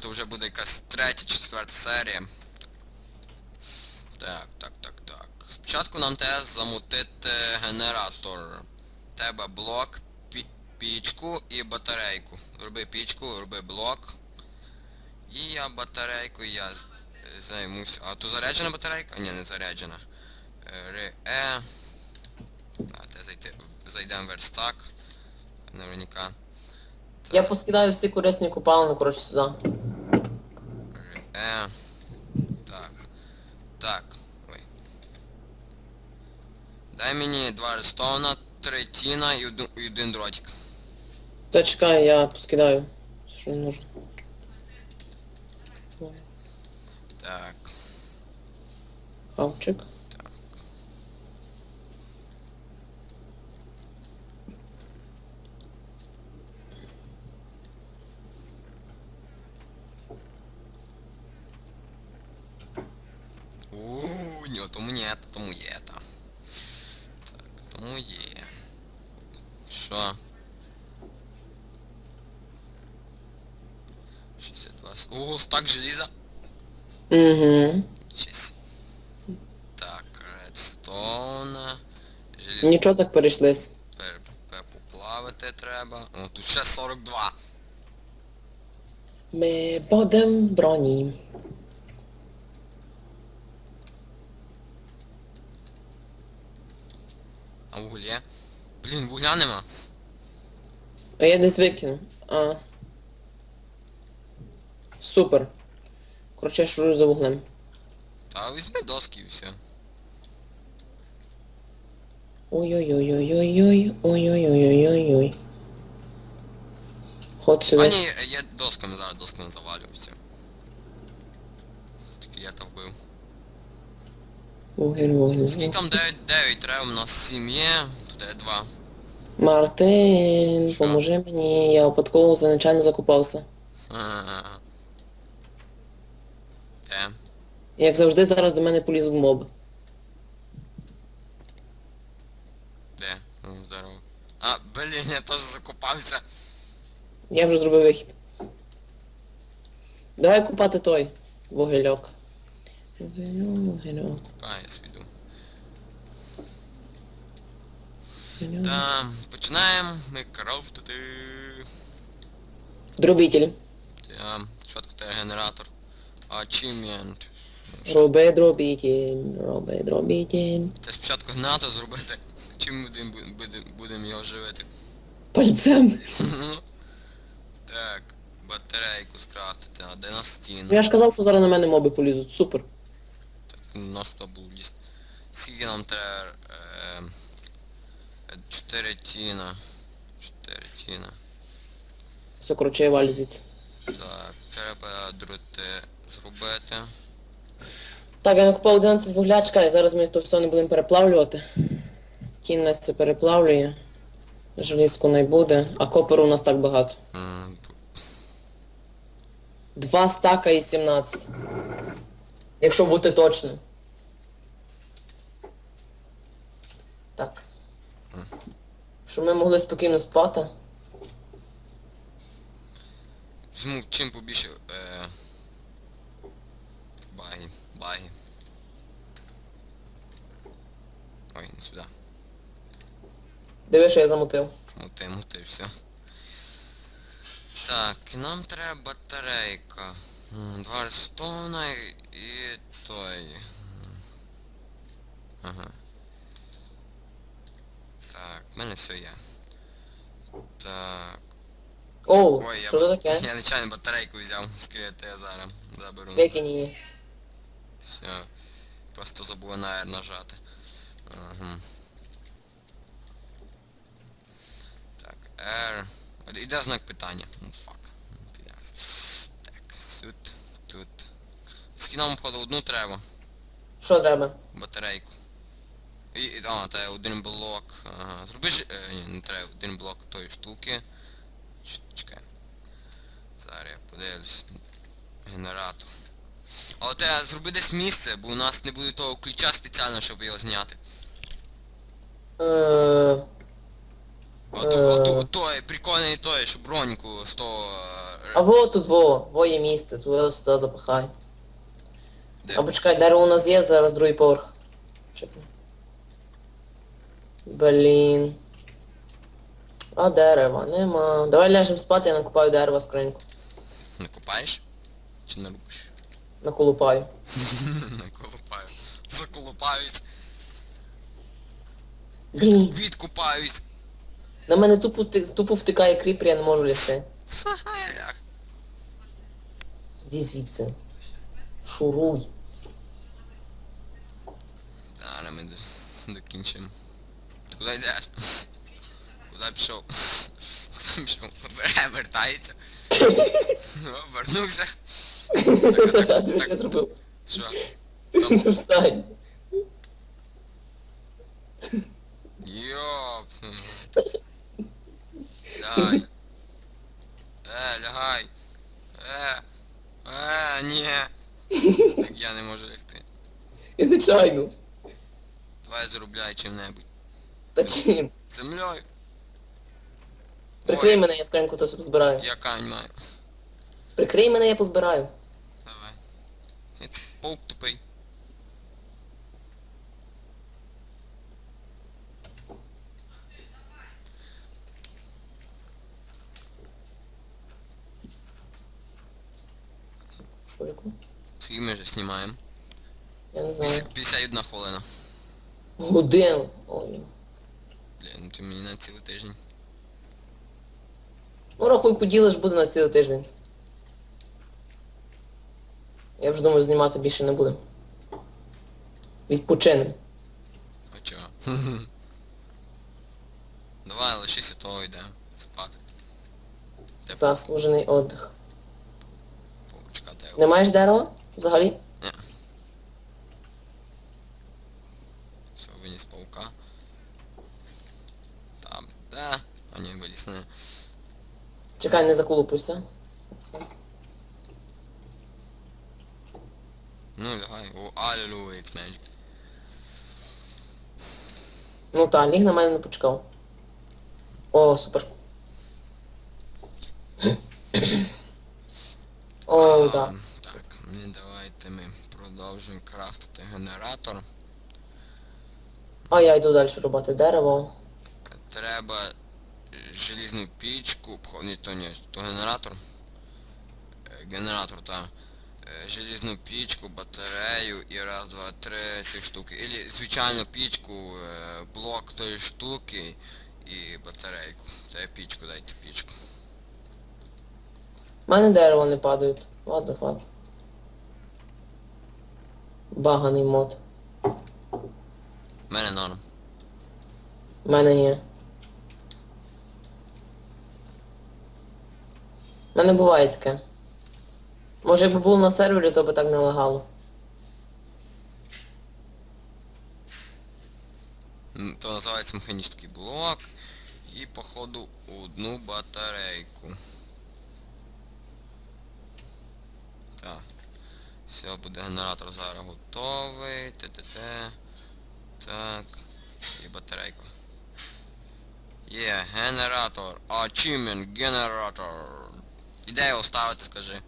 то вже буде якась третя четверта серія. Так, так, так, так. Спочатку нам треба замутити генератор. Тебе блок, пі- пічку і батарейку. Роби пічку, роби блок. І я батарейку, я займусь. А то заряджена батарейка? Ні, не заряджена. Ре, е. А, те зайти, зайдемо в верстак. Наверняка. Я поскидаю всі корисні купалини, коротше, сюди. Е. Так. Так. Ой. Дай мені два рестовна, три тіна і один, і один дротик. Та чекай, я поскидаю. Що не нужно. Так. Хавчик. Ууу, ні, тому ні, тому є та. Так, тому є. Що? 62. с- О, стак желіза. Угу. Щось. Так, редстоун. Желізо. Нічого так перейшлись. Пер, пер- поплавити треба. О, тут ще 42. Ми будем броні. А вуголь є? Блін, вугля нема. А я десь викину. А. Супер. Коротше, я шурую за вуглем. Та візьми доски і все. Ой-ой-ой-ой-ой-ой. Ой-ой-ой-ой-ой-ой. Ход А сюди. ні, я досками зараз досками завалю і все. Тільки я та вбив. Вугіль, вугіль. Скільки там 9, 9 треба, у нас 7 є, тут є 2. Мартин, Що? поможи мені, я випадково звичайно закупався. Де? Як завжди, зараз до мене полізуть моби. Де? Ну, здорово. А, блін, я теж закопався. Я вже зробив вихід. Давай купати той вугільок. Вугільок, вугільок, А, я свіду. вугільок. Та, починаємо ми крафтити. Дробітель. Та, спочатку те генератор. Achievement. Роби дробітель, роби дробітель. Це спочатку генератор зробити. Чим будемо будем, будем його живити? Пальцем. так, батарейку скрафтити, а де на стіну? Ну, Я ж казав, що зараз на мене моби полізуть. Супер. Так, на що був ліст? Скільки нам треба? Е, 4 тіна. 4 тіна. Все, коротше, я валю звідси. Так, треба дроти зробити. Так, я накупав 11 вугля, чекай, зараз ми то все не будемо переплавлювати. Кінь нас це переплавлює. Желізку не буде, а коперу у нас так багато. Два стака і 17. Якщо бути точним. Так. Щоб ми могли спокійно спати. Візьму чим побільше. Е... Баги, баги. Ой, не сюди. Диви, що я замутив. Мути, мути, все. Так, нам треба батарейка. Два рестона і, той. Ага. Так, в мене все є. Так. Оу, Ой, я, що ба- таке? я нечайно батарейку взяв, скрити я зараз заберу. Викинь її. Все. Просто забув на R нажати. Ага. Так, R. Іде знак питання. Ну фак. Підраз. Так, тут, тут. Нам входу одну треба? Що треба? Батарейку. І, і- а, та один блок. Ага. Зроби ж. Е, ні, не треба один блок тої штуки. Ч- Чекай. Зараз я подивлюсь. Генератор. Але те зроби десь місце, бо у нас не буде того ключа спеціально, щоб його зняти. Е... Ото, Е. ото, той, прикольний той, що броньку з того... е, А во тут во, во є місце, туди сюди запихай. Де? Або чекай, дерево у нас є, зараз другий поверх. Чекай. Блін. А дерева нема. Давай ляжемо спати, я накопаю дерева скриньку. Накопаєш? Чи нарубиш? Наколупаю. Наколупаю. Заколупаюсь. Блін. Відкупаюсь. На мене тупо, вти- тупо втикає кріпер, я не можу лізти. Ха-ха, Іди звідси. Шуруй. Зараз ми до- докінчимо. Ти куди йдеш? Куди пішов? Куди пішов? Вертається. О, Вернувся. Що зробив? Що? Там... Встань. Йоп. Лягай. Е, лягай. Е. Е, ні. Так я не можу лягти. Я нечайно. Давай заробляй чим-небудь. Та чим? Землею. Прикрий Ой, мене, я скриньку то позбираю. Я камінь маю. Прикрий мене, я позбираю. Давай. Паук тупий. Шурику. Скільки ми вже знімаємо? Я не знаю. 51 хвилина. Годину. Ой. Блін, ну ти мені на цілий тиждень. Ну рахуй поділиш, буде на цілий тиждень. Я вже думаю, знімати більше не будемо. Відпочинемо. А чого? Давай, лишися того йде. Спати. Заслужений отдих. почекати. Не маєш дерева? Взагалі? Виніс паука. Там, да. А не. Чекай, не заколупуйся. Все. Ну, лягай. О, аллилуйя, it's magic. Ну та, ліг на мене не почекав. О, супер. О, А, да. Так, ну давайте ми продовжуємо крафтити генератор. А я йду далі рубати дерево. Треба желізну пічку, ні, то ні, то генератор. Е, Генератор, та. Е, Желізну пічку, батарею і раз, два, три ті штуки. Ілі звичайну пічку, е, блок тої штуки і батарейку. Та пічку, дайте пічку. У мене дерево не падають. What the fuck. Баганий мод. Мене норм. У мене ні. У мене буває таке. Може якби було на сервері, то би так не лагало. М, То називається механічний блок. І походу одну батарейку. Так. Все, буде генератор зараз готовий. Т-т-т. Так. І батарейка. Є, генератор. Achievement генератор. Іде його ставити, скажи.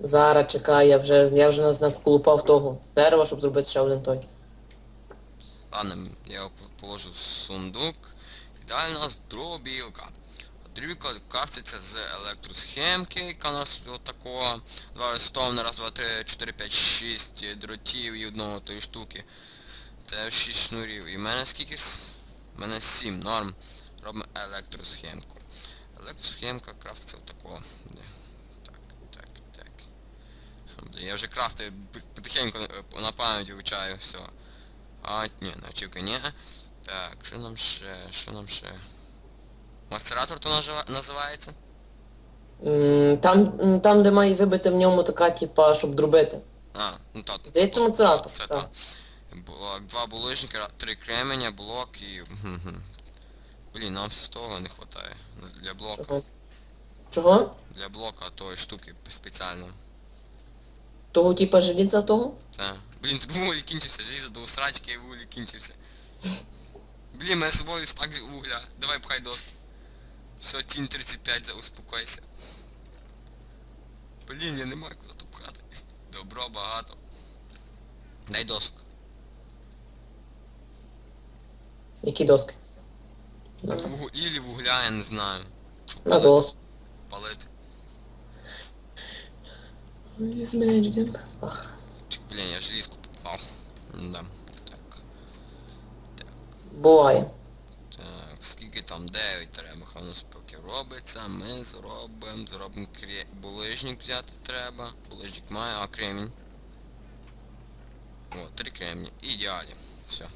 Зараз чекай, я вже, я вже нас наколупав того дерева, щоб зробити ще один той. Ладно, я його положу в сундук. І далі у нас дробілка. Дробілка крафтиться з електросхемки, яка у нас отакого. Два рестовни, раз, два, три, чотири, п'ять, шість дротів і одного тої штуки. Це 6 шнурів. І в мене скільки? В мене 7, норм. Робимо електросхемку. Електросхемка крафтиться отакого. Так, так, так. Я вже крафти потихеньку е, на пам'ять вивчаю, все. А, ні, навчивки ні. Так, що нам ще, що нам ще? Мастератор то нажива- називається? Там, там, де має вибити в ньому така, типа, щоб дробити. А, ну так. Здається, мацератор, Це так. Так. Блок, два булыжника, три кременя, блок і... мгм. Блін, нам з не вистачає. Ну, Для блока. Чого? Чого? Для блока тої штуки спеціально. Того типа желіза того? Це. Блін, вулі кінчився, желізо до срачки і вулі кінчився. Блін, мене з собою стак вугля. Давай пхай доски. Все, тінь 35, за- успокойся. Блін, я не маю куди тут пхати. Добро багато. Дай досок. Які доски? На, Вугу, ілі вугля, я не знаю. Щоб на палити. доску. палити. Візьмедь, Ах. Чик, блін, я желізку поклав. Да. Так. Буває. Так, скільки там 9 треба, хай у нас поки робиться. Ми зробимо, зробимо крі... булижник взяти треба. Булижник має, а кремінь. О, три кремні. Ідеалі. Все.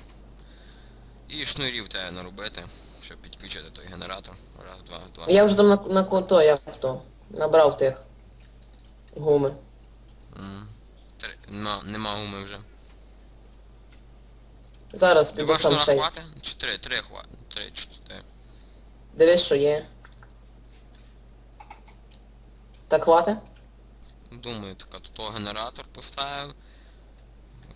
І шнурів треба наробити, щоб підключити той генератор. Раз, два, два. Я вже там на, на кото, як то. Набрав тих. Гуми. М. Три. Нема, нема гуми вже. Зараз піду Два там шнура ще. хвати? Чотири, три хвати. Три, чотири. Дивись, що є. Так хватить? Думаю, така тут генератор поставив.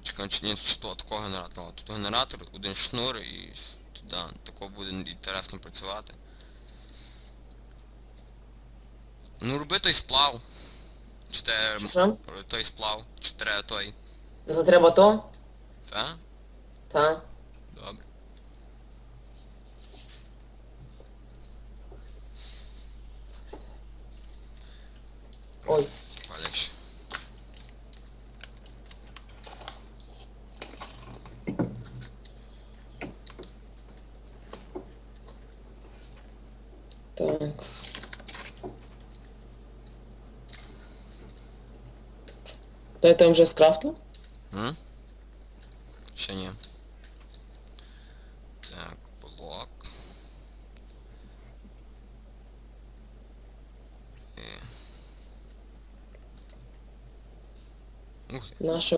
Чекай, чи ні, то такого генератора. Тут генератор, один шнур і с- туди. Тако буде інтересно працювати. Ну роби той сплав. Чи те Що? той сплав, чи треба той. За треба то? Та? Та. Добре. Ой. Такс. Той там вже скрафтив? М? Ще ні. Так, блок. І... Ух ти. Наше